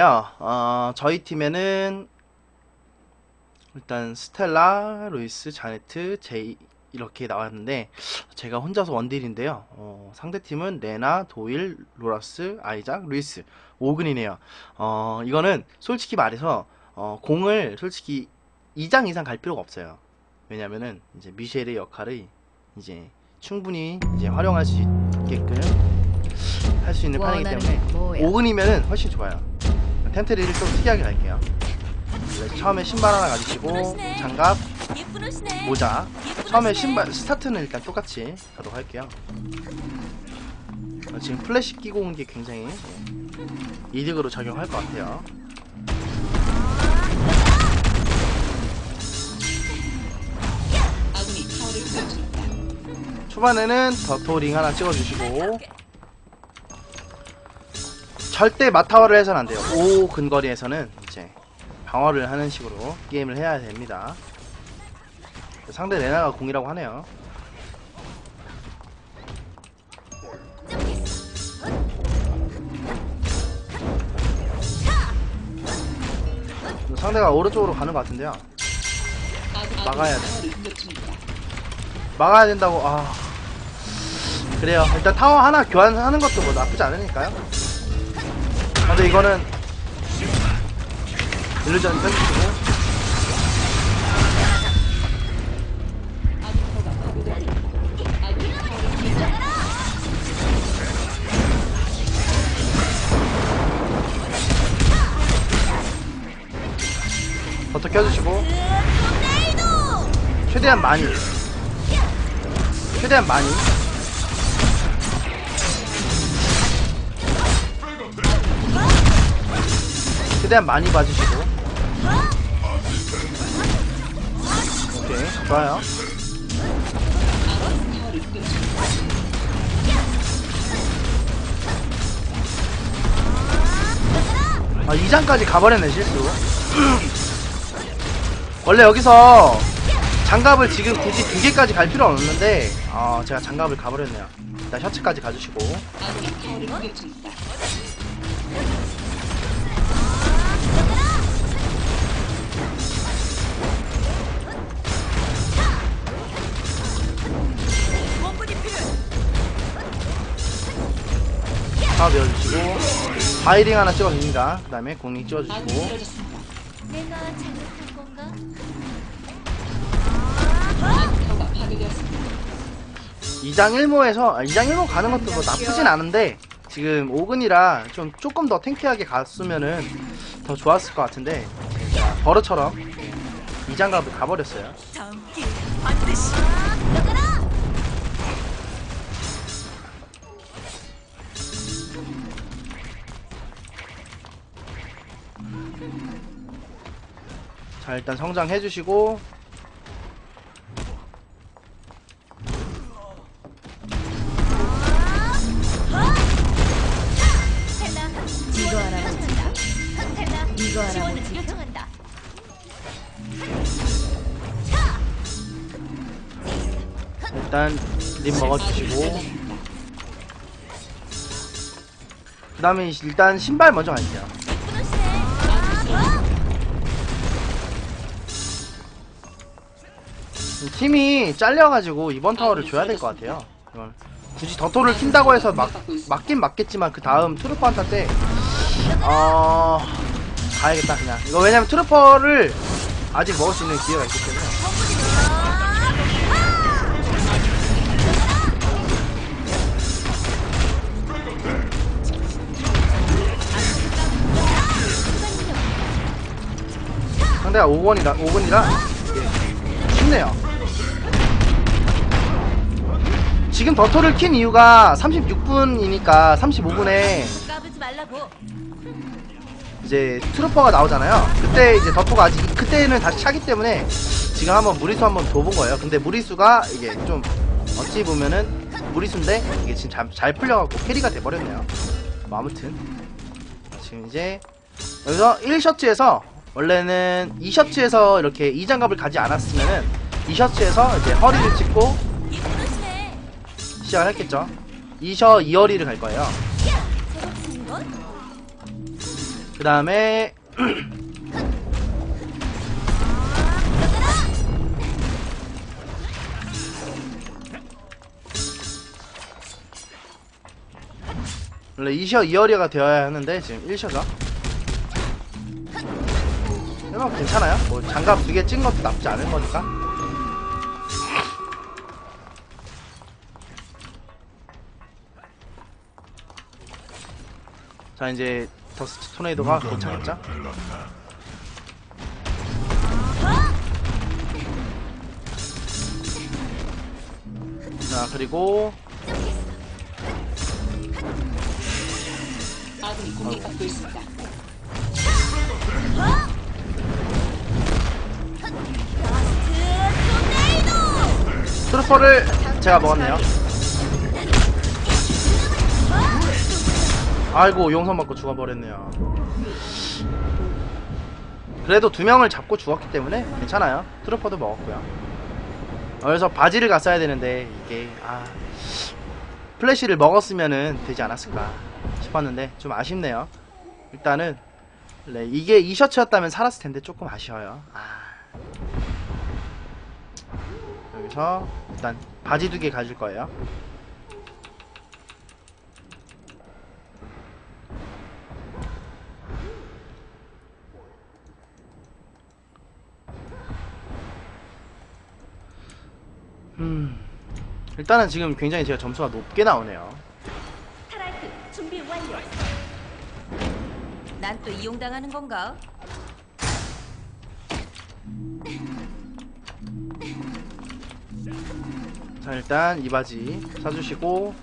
요, 어, 저희 팀에는 일단 스텔라, 루이스, 자네트, 제이 이렇게 나왔는데 제가 혼자서 원딜인데요. 어, 상대팀은 레나, 도일, 로라스, 아이작, 루이스 5근이네요. 어, 이거는 솔직히 말해서 어, 공을 솔직히 2장 이상 갈 필요가 없어요. 왜냐면은 이제 미셸의 역할을 이제 충분히 이제 활용할 수 있게끔 할 수 있는 판이기 때문에 뭐야? 5근이면은 훨씬 좋아요. 템트리를 좀 특이하게 갈게요. 네, 처음에 신발 하나 가지시고 장갑, 모자. 처음에 신발 스타트는 일단 똑같이 가도록 할게요. 어, 지금 플래시 끼고 온 게 굉장히 예, 이득으로 작용할 것 같아요. 초반에는 더토링 하나 찍어주시고 절대 마타워를 해서는 안 돼요. 5 근거리에서는 이제 방어를 하는 식으로 게임을 해야 됩니다. 상대 레나가 공이라고 하네요. 상대가 오른쪽으로 가는 것 같은데요. 막아야 돼. 막아야 된다고, 아. 그래요. 일단 타워 하나 교환하는 것도 뭐 나쁘지 않으니까요. 아, 근데 이거는 일루전 펴주시고. 버터 껴주시고. 최대한 많이. 최대한 많이 최대한 많이 봐주시고. 오케이 좋아요. 아 2장까지 가버렸네 실수. 원래 여기서 장갑을 지금 굳이 두 개까지 갈 필요 없는데 어, 제가 장갑을 가버렸네요. 일단 셔츠까지 가주시고 다 배워주시고 바이링 하나 찍어줍니다. 그 다음에 공링 찍어주시고. 내가 잘못한 건가? 이장 1모에서 이장 1모 가는 것도 뭐 나쁘진 않은데 지금 5근이라 좀 조금 더 탱키하게 갔으면은 더 좋았을 것 같은데 버릇처럼 이장갑을 가버렸어요. 다음 기회 반드시 자 일단 성장해주시고. 일단 립 먹어주시고 그 다음에 일단 신발 먼저 갈게요 팀이 잘려가지고 이번 타워를 줘야 될 것 같아요. 이걸 굳이 더토를 킨다고 해서 막, 맞긴 맞겠지만 그 다음 트루퍼 한타 때 어... 가야겠다 그냥. 이거 왜냐면 트루퍼를 아직 먹을 수 있는 기회가 있기 때문에. 상대가 5번이라 5번이라? 쉽네요. 지금 더토를 킨 이유가 36분이니까 35분에 까부지 말라고. 이제 트루퍼가 나오잖아요. 그때 이제 더토가 아직 그때는 다시 차기 때문에 지금 한번 무리수 한번 둬본 거예요. 근데 무리수가 이게 좀 어찌 보면은 무리수인데 이게 지금 잘, 잘 풀려갖고 캐리가 돼버렸네요. 뭐 아무튼 지금 이제 여기서 1셔츠에서 원래는 2셔츠에서 이렇게 2장갑을 가지 않았으면은 2셔츠에서 이제 허리를 찍고. 시작을 했겠죠. 2셔 2허리를 갈 거예요. 그 다음에 원래 2셔 2어리가 되어야 하는데 지금 1셔죠 해봐 괜찮아요 뭐 장갑 두개 찍은 것도 나쁘지 않은 거니까 자 이제 더스트 토네이도가 도착했죠? 자 그리고 아군이 공격받고 있습니다. 트루퍼를 제가 먹었네요 아이고 용선 맞고 죽어버렸네요. 그래도 두 명을 잡고 죽었기 때문에 괜찮아요. 트루퍼도 먹었고요. 어, 그래서 바지를 갔어야 되는데 이게 아 플래시를 먹었으면은 되지 않았을까 싶었는데 좀 아쉽네요. 일단은 네, 이게 이 셔츠였다면 살았을 텐데 조금 아쉬워요. 아. 여기서 일단 바지 두 개 가질 거예요. 음, 일단은 지금 굉장히 제가 점수가 높게 나오네요. 스트라이크 준비 완료. 난 또 이용당하는 건가? 자, 일단 이 바지 사주시고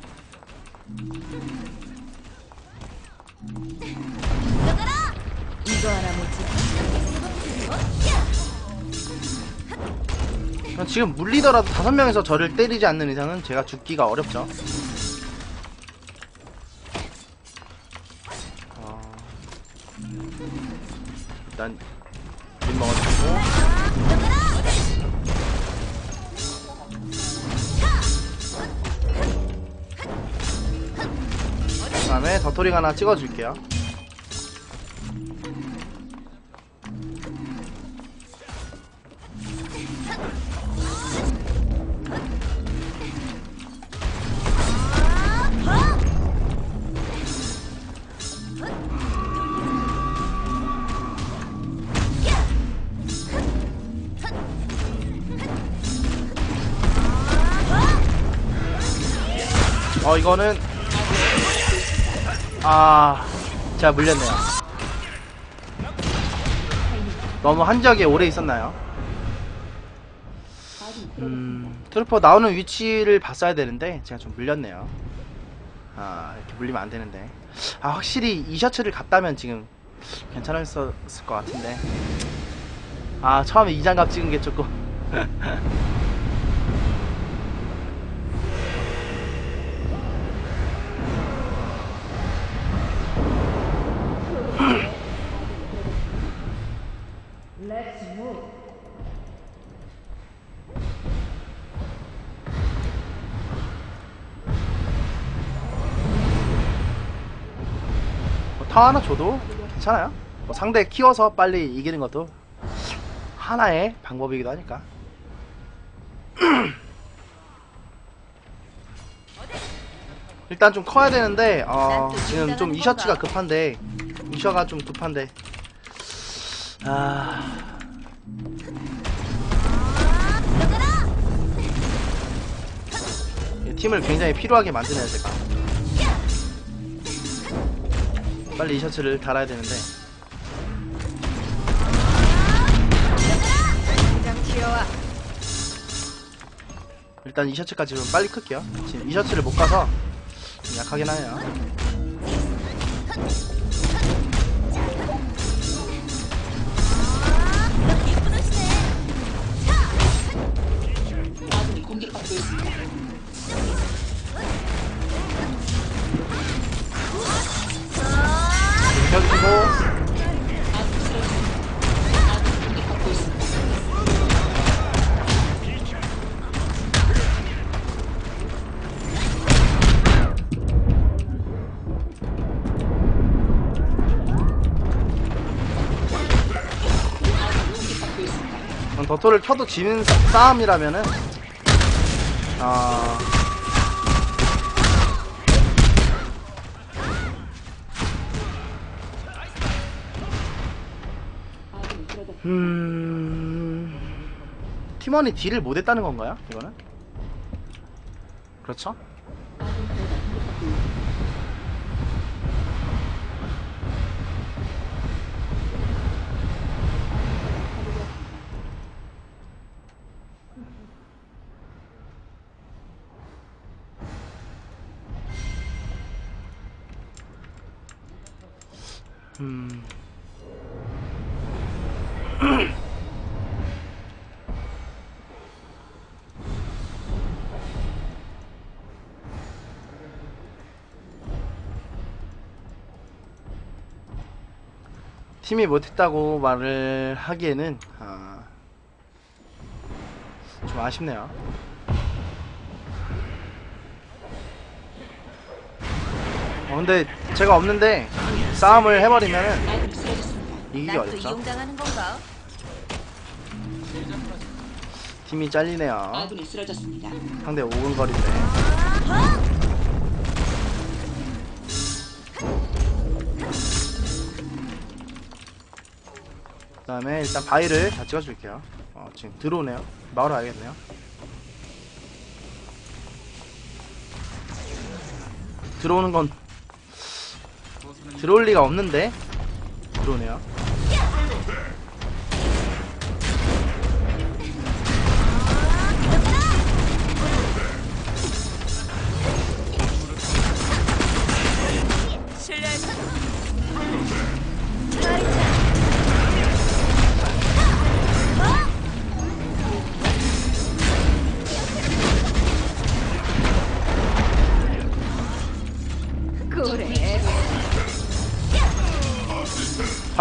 이거 알아보지. 지금 물리더라도 다섯 명에서 저를 때리지 않는 이상은 제가 죽기가 어렵죠. 어... 일단 림 먹어주고 그 다음에 더토링 하나 찍어줄게요. 거는 아 제가 물렸네요. 너무 한적에 오래 있었나요? 음 트루퍼 나오는 위치를 봤어야 되는데 제가 좀 물렸네요. 아 이렇게 물리면 안 되는데. 아 확실히 이 셔츠를 갔다면 지금 괜찮았을 것 같은데. 아 처음에 이 장갑 찍은 게 조금 타 하나 줘도 괜찮아요. 뭐 상대 키워서 빨리 이기는 것도 하나의 방법이기도 하니까. 일단 좀 커야 되는데 어, 지금 좀 이셔츠가 급한데 이셔가 좀 급한데 아이 팀을 굉장히 필요하게 만드네요 제가 빨리 이 셔츠를 달아야 되는데. 일단 이 셔츠까지 좀 빨리 클게요. 지금 이 셔츠를 못 가서 좀 약하긴 하네요 더토를 켜도 지는 싸- 싸움이라면은 아. 음... 팀원이 딜을 못했다는 건가요? 이거는? 그렇죠? 팀이 못했다고 말을 하기에는 아, 좀 아쉽네요. 어, 근데 제가 없는데 싸움을 해버리면은 쓰러졌습니다. 이기기 어렵죠. 이용당하는 건가? 팀이 잘리네요. 아군이 쓰러졌습니다. 상대 오근거리인데. 다음에 일단 바위를 다 찍어줄게요. 어, 지금 들어오네요. 마을로 가야겠네요. 들어오는 건 들어올 리가 없는데 들어오네요.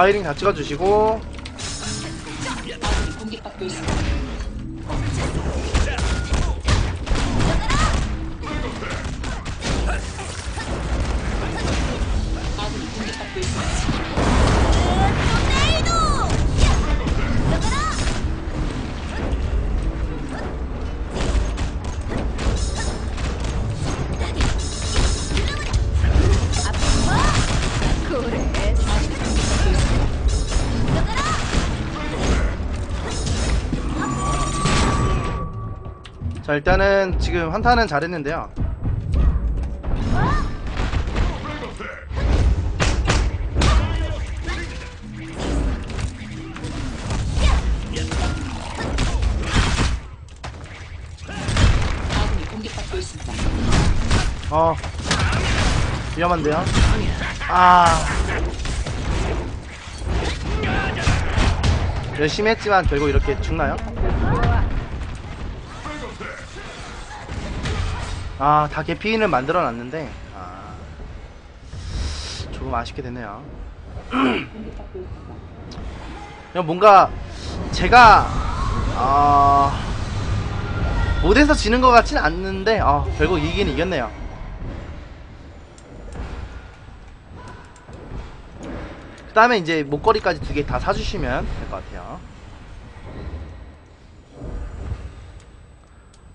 바이링 다 찍어주시고 자 일단은 지금 한타는 잘했는데요. 어 위험한데요 아 열심히 했지만 결국 이렇게 죽나요? 아 다 개피인을 만들어 놨는데 아 조금 아쉽게. 그냥 뭔가 제가 아 못해서 지는 것 같진 않는데 아 결국 이기긴 이겼네요. 그 다음에 이제 목걸이까지 두 개 다 사주시면 될 것 같아요.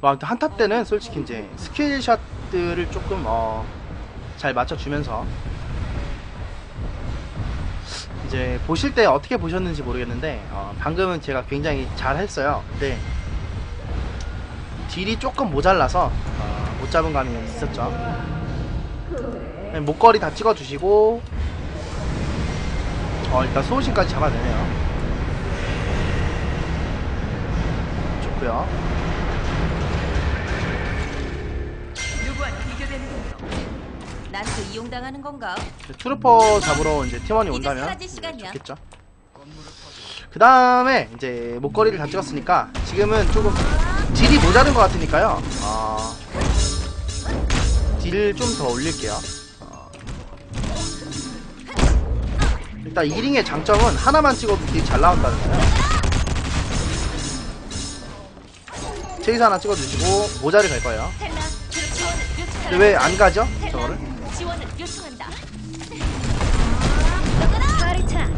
뭐 아무튼 한타 때는 솔직히 이제 스킬샷들을 조금 어, 잘 맞춰주면서 이제 보실 때 어떻게 보셨는지 모르겠는데 어, 방금은 제가 굉장히 잘 했어요. 근데 딜이 조금 모자라서 어, 못 잡은 감이 있었죠. 네, 목걸이 다 찍어주시고 어, 일단 소호신까지 잡아내네요. 좋고요. 이용당하는 건가? 트루퍼 잡으러 이제 팀원이 온다면 시간이야. 좋겠죠. 그 다음에 이제 목걸이를 다 찍었으니까 지금은 조금 딜이 모자른 것 같으니까요. 어, 딜을 좀더 올릴게요. 어. 일단 2링의 장점은 하나만 찍어도 딜 잘 나온다는 거예요. 체이스 하나 찍어주시고 모자를 갈 거예요. 텔라, 지원을 요청한다. 근데 왜안 가죠? 저거를? 지원을 요청한다. 파리차.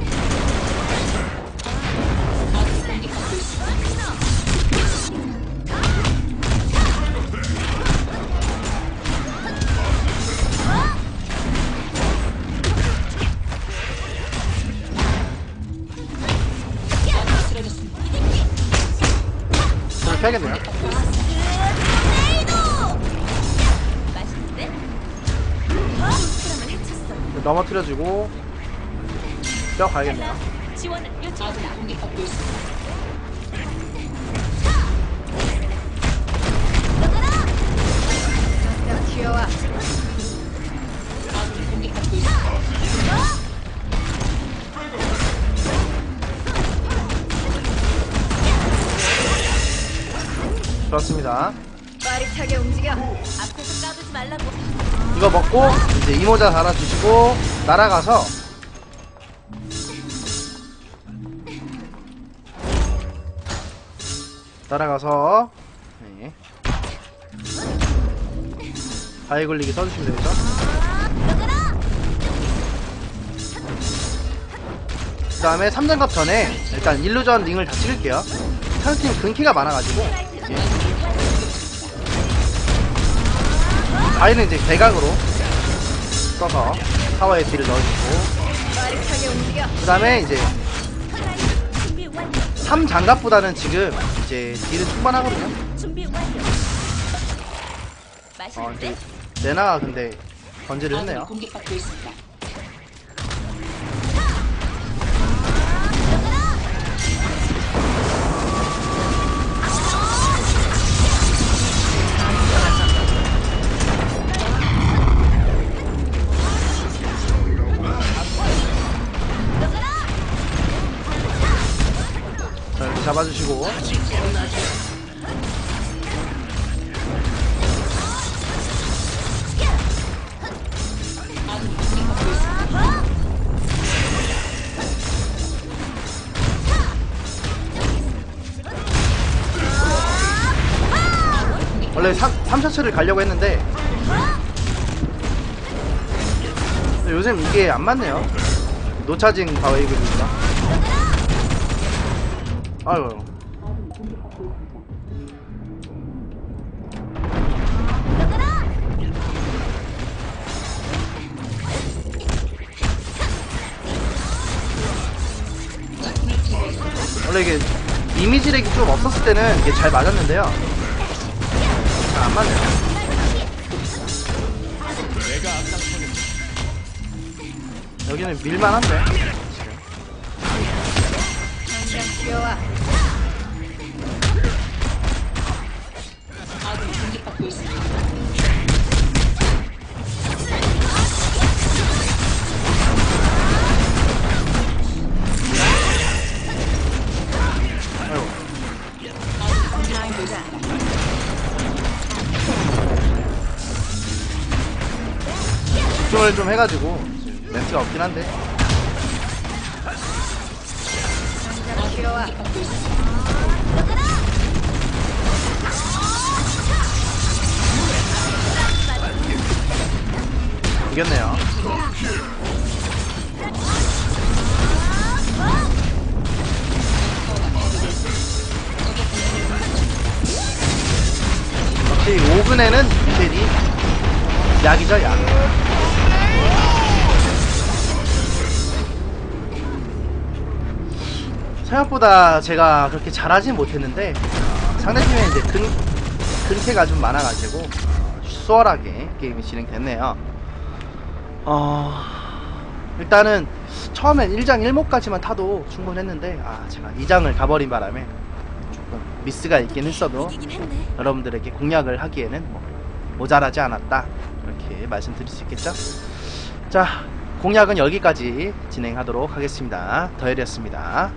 빼겠네요. 넘어뜨려주고 뼈 가야겠네요. 있습니다. 좋았습니다. 빠릿하게 움직여. 앞에서 까부지 말라고. 이거 먹고 이제 이모자 달아 주시고 날아가서 날아가서 네. 바위 굴리기 써주시면 되겠죠? 그 다음에 3장갑 전에 일단 일루전 링을 다 찍을게요 상팀 근키가 많아가지고 예. 바위는 이제 대각으로 써서 타워에 딜을 넣어주고. 그 다음에 이제 준비 완료. 3장갑보다는 지금 이제 딜은 충분하거든요. 어? 이제 레나가 근데 번지를 했네요 공격받고 있습니다. 잡아주시고. 원래 3, 3셔츠를 가려고 했는데 요즘 이게 안 맞네요 노차징 바웨이블입니다 아유. 원래 이게 이미지 렉이 좀 없었을 때는 이게 잘 맞았는데요. 잘 안 맞네요. 여기는 밀만한데. 튀어 중을 좀 해가지고 멘트가 없긴 한데. 공격 이겼네요. 역시 오근에는 미셸이 약이죠 약. 생각보다 제가 그렇게 잘하진 못했는데 어, 상대팀에 이제 근, 근캐가 좀 많아가지고 어, 수월하게 게임이 진행됐네요 어, 일단은 처음엔 1장 1목까지만 타도 충분했는데 아 제가 2장을 가버린 바람에 조금 미스가 있긴 했어도. 여러분들에게 공략을 하기에는 뭐 모자라지 않았다. 이렇게 말씀드릴 수 있겠죠? 자 공략은 여기까지 진행하도록 하겠습니다. 더엘이었습니다